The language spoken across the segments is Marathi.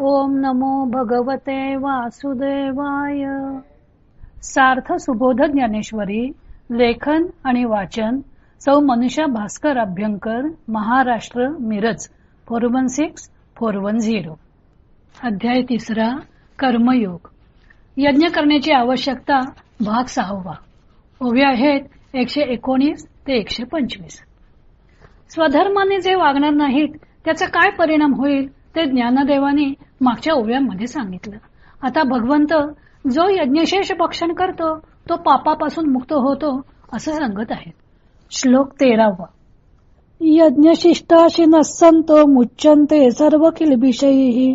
ओम नमो भगवते वासुदेवाय. सार्थ सुबोध ज्ञानेश्वरी लेखन आणि वाचन सौ Manusha Bhaskar Abhyankar Maharashtra Miraj four one six four one zero अध्याय तिसरा कर्मयोग. यज्ञ करण्याची आवश्यकता भाग सहावा. उभे आहेत एकशे एकोणीस ते एकशे पंचवीस. स्वधर्माने जे वागणार नाहीत त्याचा काय परिणाम होईल? ते ज्ञानदेवाने मागच्या ओव्यांमध्ये सांगितलं. आता भगवंत जो यज्ञशेष भक्षण करतो तो पापापासून मुक्त होतो असं सांगत आहेत. श्लोक तेरावा. यज्ञशिष्टाशी नसंतो मुच्यंते सर्व किलबिषयी.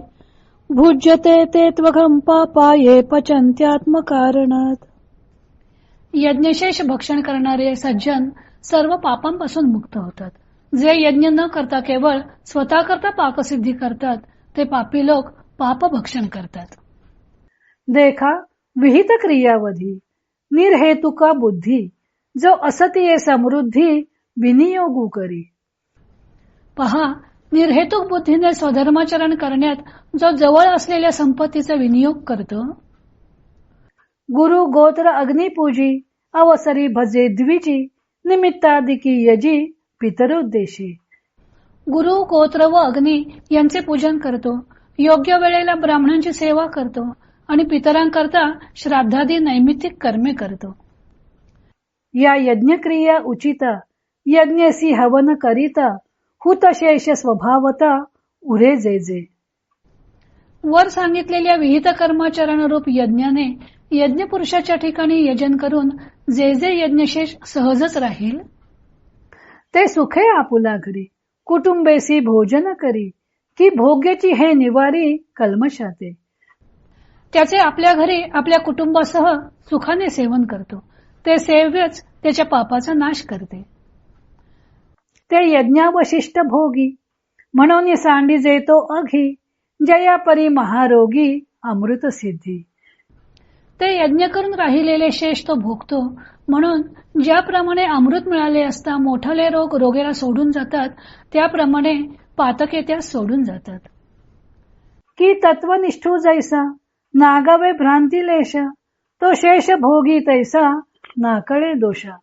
भुज्यते ते त्वघम पापाये पचंत्यात्मकारणात यज्ञशेष भक्षण करणारे सज्जन सर्व पापांपासून मुक्त होतात. जे यज्ञ न करता केवळ स्वतः करता पाकसिद्धी करतात ते पापी लोक पाप भक्षण करतात. देखा विहित क्रियावधी निर्हेतुका बुद्धी जो असतीये समृद्धी विनियोगू करी. पहा निर्हेतुक बुद्धीने स्वधर्माचरण करण्यात जो जवळ असलेल्या संपत्तीचा विनियोग करतो? गुरु गोत्र अग्निपूजी अवसरी भजे द्विजी निमित्तादिकी यजी पितरोद्देशी. गुरु गोत्र व अग्नी यांचे पूजन करतो. योग्य वेळेला ब्राह्मणांची सेवा करतो आणि पितरांकरता श्राद्धादी नैमित्तिक कर्मे करतो. या यज्ञक्रिया उचिता यज्ञसी हवन करिता हुतशेष स्वभावता उरे जे जे. वर सांगितलेल्या विहित कर्माचरण रूप यज्ञाने यज्ञ पुरुषाच्या ठिकाणी यजन करून जे जे यज्ञशेष सहजच राहील? ते सुखे आपुला घरी. कुटुंबेसी भोजन करी. की भोग्याची हे निवारी कलमशाते. त्याचे आपल्या घरी आपल्या कुटुंबासह सुखाने सेवन करतो. ते सेव्यच त्याच्या पापाचा नाश करते. ते यज्ञावशिष्ट भोगी. म्हणून सांडी जेतो अघी. जया परी महारोगी अमृत सिद्धी. ते यज्ञ करून राहिलेले शेष तो भोगतो. म्हणून ज्याप्रमाणे अमृत मिळाले असता मोठाले रोग रोगेला सोडून जातात त्याप्रमाणे पातके त्या सोडून जातात. की तत्वनिष्ठू जैसा नागावे भ्रांती लेश तो शेष भोगी तैसा नाकळे दोषा.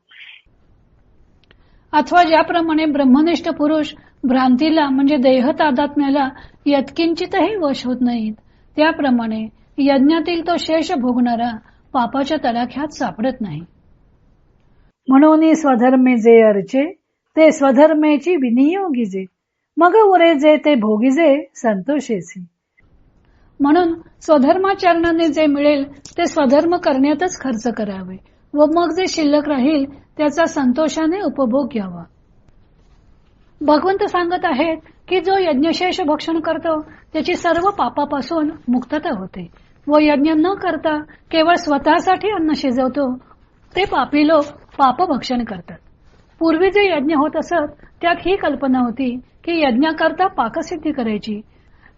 अथवा ज्याप्रमाणे ब्रह्मनिष्ठ पुरुष भ्रांतीला म्हणजे देह तादात्म्याला यत्किंचितही वश होत नाहीत त्याप्रमाणे यज्ञातील तो शेष भोगणारा पापाच्या तडाख्यात सापडत नाही. म्हणून स्वधर्मे जे अर्चे ते स्वधर्मेची विनियोगीजे मग उरे जे ते भोगीजे संतोषेसी म्हणून स्वधर्माचरणाने जे मिळेल ते स्वधर्म करण्यातच खर्च करावे व मग जे शिल्लक राहील त्याचा संतोषाने उपभोग घ्यावा. भगवंत सांगत आहेत की जो यज्ञशेष भक्षण करतो त्याची सर्व पापापासून मुक्तता होते. व यज्ञ न करता केवळ स्वतःसाठी अन्न शिजवतो. ते पापी लोक पाप भक्षण करतात. पूर्वी जे यज्ञ होत असत त्यात ही कल्पना होती की यज्ञाकरता पाकसिद्धी करायची.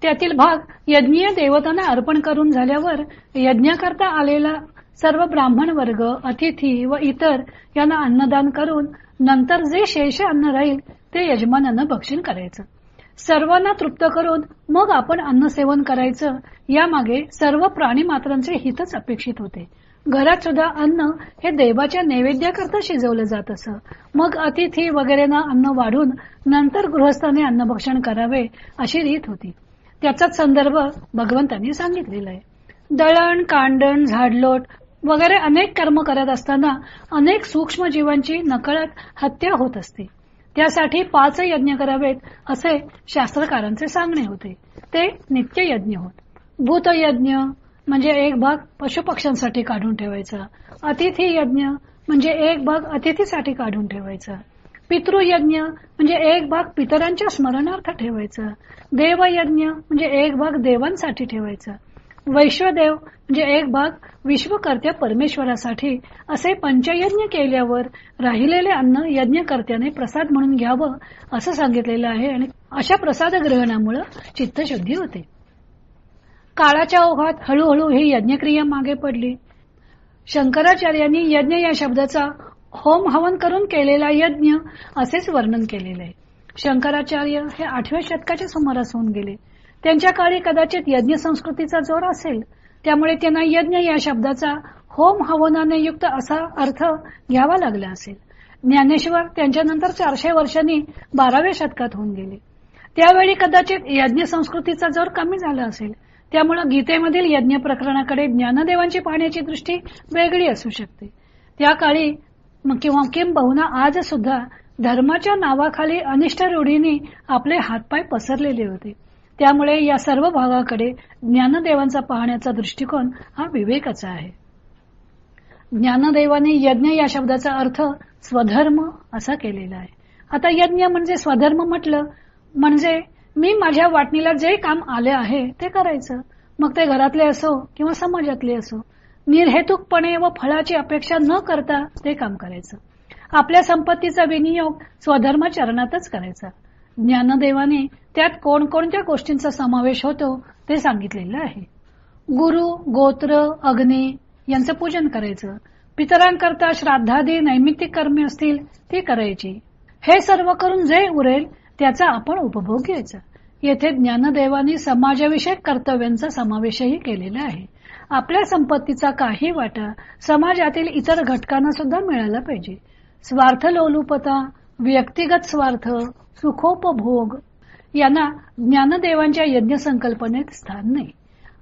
त्यातील भाग यज्ञीय देवतांना अर्पण करून झाल्यावर यज्ञाकरता आलेला सर्व ब्राह्मण वर्ग अतिथी व इतर यांना अन्नदान करून नंतर जे शेष अन्न राहील ते यजमानानं भक्षण करायचं. सर्वांना तृप्त करून मग आपण अन्न सेवन करायचं. यामागे सर्व प्राणी मात्रांचे हितच अपेक्षित होते. घरात सुद्धा अन्न हे देवाच्या नैवेद्याकरता शिजवलं जात असं. मग अतिथी वगैरेना अन्न वाढून नंतर गृहस्थाने अन्न भक्षण करावे अशी रीत होती. त्याचाच संदर्भ भगवंतांनी सांगितलेला आहे. दळण कांडण झाडलोट वगैरे अनेक कर्म करत असताना अनेक सूक्ष्म जीवांची नकळत हत्या होत असते. त्यासाठी पाच यज्ञ करावेत असे शास्त्रकारांचे सांगणे होते. ते नित्य यज्ञ होत. भूतयज्ञ म्हणजे एक भाग पशुपक्ष्यांसाठी काढून ठेवायचा. अतिथी यज्ञ म्हणजे एक भाग अतिथीसाठी काढून ठेवायचा. पितृयज्ञ म्हणजे एक भाग पितरांच्या स्मरणार्थ ठेवायचा. देवयज्ञ म्हणजे एक भाग देवांसाठी ठेवायचा. वैश्वदेव म्हणजे एक भाग विश्वकर्त्या परमेश्वरासाठी असे पंचयज्ञ केल्यावर राहिलेले अन्न यज्ञकर्त्याने प्रसाद म्हणून घ्यावं असं सांगितलेलं आहे आणि अशा प्रसाद ग्रहणामुळे चित्तशुद्धी होते. काळाच्या ओघात हळूहळू ही यज्ञक्रिया मागे पडली. शंकराचार्यांनी यज्ञ या शब्दाचा होम हवन करून केलेला यज्ञ असेच वर्णन केलेले आहे. शंकराचार्य हे आठव्या शतकाच्या सुमारास होऊन गेले. त्यांच्या काळी कदाचित यज्ञ संस्कृतीचा जोर असेल. त्यामुळे त्यांना यज्ञ या शब्दाचा होम हवनाने युक्त असा अर्थ घ्यावा लागला असेल. ज्ञानेश्वर त्यांच्यानंतर चारशे वर्षांनी बाराव्या शतकात होऊन गेले. त्यावेळी कदाचित यज्ञ संस्कृतीचा जोर कमी झाला असेल. त्यामुळे गीतेमधील यज्ञ प्रकरणाकडे ज्ञानदेवांची पाहण्याची दृष्टी वेगळी असू शकते. त्या काळी किंवा किंबहुना आज सुद्धा धर्माच्या नावाखाली अनिष्ट रूढींनी आपले हातपाय पसरलेले होते. त्यामुळे या सर्व भागाकडे ज्ञानदेवांचा पाहण्याचा दृष्टिकोन हा विवेकाचा आहे. ज्ञानदेवाने यज्ञ या शब्दाचा अर्थ स्वधर्म असा केलेला आहे. आता यज्ञ म्हणजे स्वधर्म म्हटलं म्हणजे मी माझ्या वाटणीला जे काम आले आहे ते करायचं. मग ते घरातले असो किंवा समाजातले असो निर्हेतुकपणे व फळाची अपेक्षा न करता ते काम करायचं. आपल्या संपत्तीचा विनियोग स्वधर्माचरणातच करायचा. ज्ञानदेवाने त्यात कोणकोणत्या गोष्टींचा समावेश होतो ते सांगितलेलं आहे. गुरु गोत्र अग्नी यांचं पूजन करायचं. पितरांकरता श्राद्धादी नैमित्तिक कर्मे असतील ती करायची. हे सर्व करून जे उरेल त्याचा आपण उपभोग घ्यायचा. येथे ज्ञानदेवानी समाजाविषयक कर्तव्यांचा समावेशही केलेला आहे. आपल्या संपत्तीचा काही वाटा समाजातील इतर घटकांना सुद्धा मिळाला पाहिजे. स्वार्थ लोलुपता व्यक्तिगत स्वार्थ सुखोपभोग. यांना ज्ञानदेवांच्या यज्ञ संकल्पनेत स्थान नाही.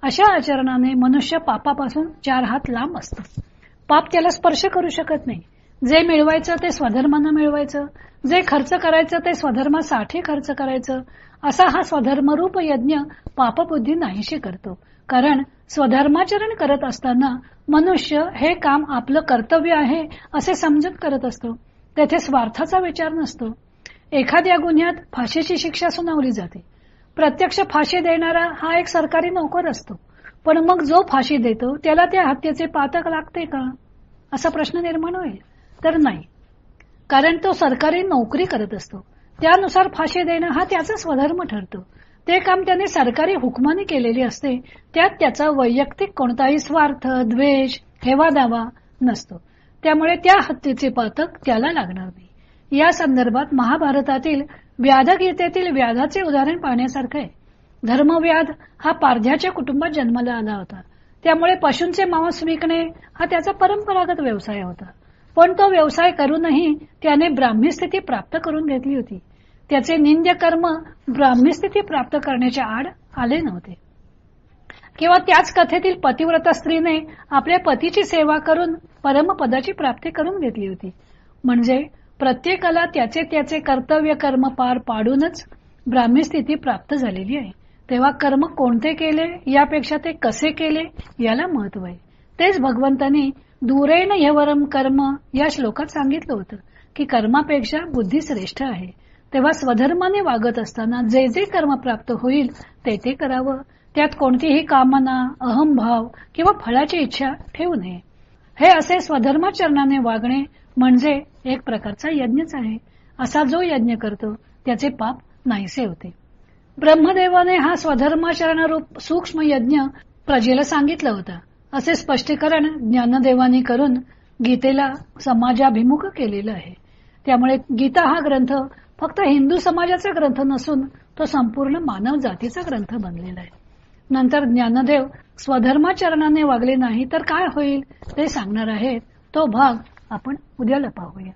अशा आचरणाने मनुष्य पापापासून चार हात लांब असतो. पाप त्याला स्पर्श करू शकत नाही. जे मिळवायचं ते स्वधर्मानं मिळवायचं. जे खर्च करायचं ते स्वधर्मासाठी खर्च करायचं. असा हा स्वधर्मरूप यज्ञ पापबुद्धी नाहीशी करतो. कारण स्वधर्माचरण करत असताना मनुष्य हे काम आपलं कर्तव्य आहे असे समजत करत असतो. तेथे स्वार्थाचा विचार नसतो. एखाद्या गुन्ह्यात फाशीची शिक्षा सुनावली जाते. प्रत्यक्ष फाशी देणारा हा एक सरकारी नोकर असतो. पण मग जो फाशी देतो त्याला त्या हत्येचे पातक लागते का? असा प्रश्न निर्माण होईल. तर नाही. कारण तो सरकारी नोकरी करत असतो. त्यानुसार फाशी देणं हा त्याचा स्वधर्म ठरतो. ते काम त्याने सरकारी हुकमाने केलेले असते. त्यात त्याचा वैयक्तिक कोणताही स्वार्थ द्वेष हेवा दावा नसतो. त्यामुळे त्या हत्येचे पातक त्याला लागणार नाही. या संदर्भात महाभारतातील व्याधगीतेतील व्याधाचे उदाहरण पाहण्यासारखं आहे. धर्मव्याध हा पारध्याच्या कुटुंबात जन्माला आला होता. त्यामुळे पशूंचे मांस विकणे हा त्याचा परंपरागत व्यवसाय होता. पण तो व्यवसाय करूनही त्याने ब्राह्मी स्थिती प्राप्त करून घेतली होती. त्याचे निंद्य कर्म ब्राह्मी स्थिती प्राप्त करण्याच्या आड आले नव्हते. किंवा त्याच कथेतील पतिव्रता स्त्रीने आपल्या पतीची सेवा करून परमपदाची प्राप्ती करून घेतली होती. म्हणजे प्रत्येकाला त्याचे त्याचे कर्तव्य कर्म पार पाडूनच ब्राह्मी स्थिती प्राप्त झालेली आहे. तेव्हा कर्म कोणते केले यापेक्षा ते कसे केले याला महत्त्व आहे. तेच भगवंतांनी दुरेण यवरम कर्म या श्लोकात सांगितलं होतं की कर्मापेक्षा बुद्धी श्रेष्ठ आहे. तेव्हा स्वधर्माने वागत असताना जे जे कर्म प्राप्त होईल ते ते करावं. त्यात कोणतीही कामना अहमभाव किंवा फळाची इच्छा ठेवू नये. हे असे स्वधर्माचरणाने वागणे म्हणजे एक प्रकारचा यज्ञच आहे. असा जो यज्ञ करतो त्याचे पाप नाहीसे होते. ब्रह्मदेवाने हा स्वधर्माचरण सूक्ष्म यज्ञ प्रजेला सांगितलं होता. असे स्पष्टीकरण ज्ञानदेवानी करून गीतेला समाजाभिमुख केलेलं आहे. त्यामुळे गीता हा ग्रंथ फक्त हिंदू समाजाचा ग्रंथ नसून तो संपूर्ण मानव जातीचा ग्रंथ बनलेला आहे. नंतर ज्ञानदेव स्वधर्माचरणाने वागले नाही तर काय होईल ते सांगणार आहेत तो भाग आपण उद्याला पाहूया.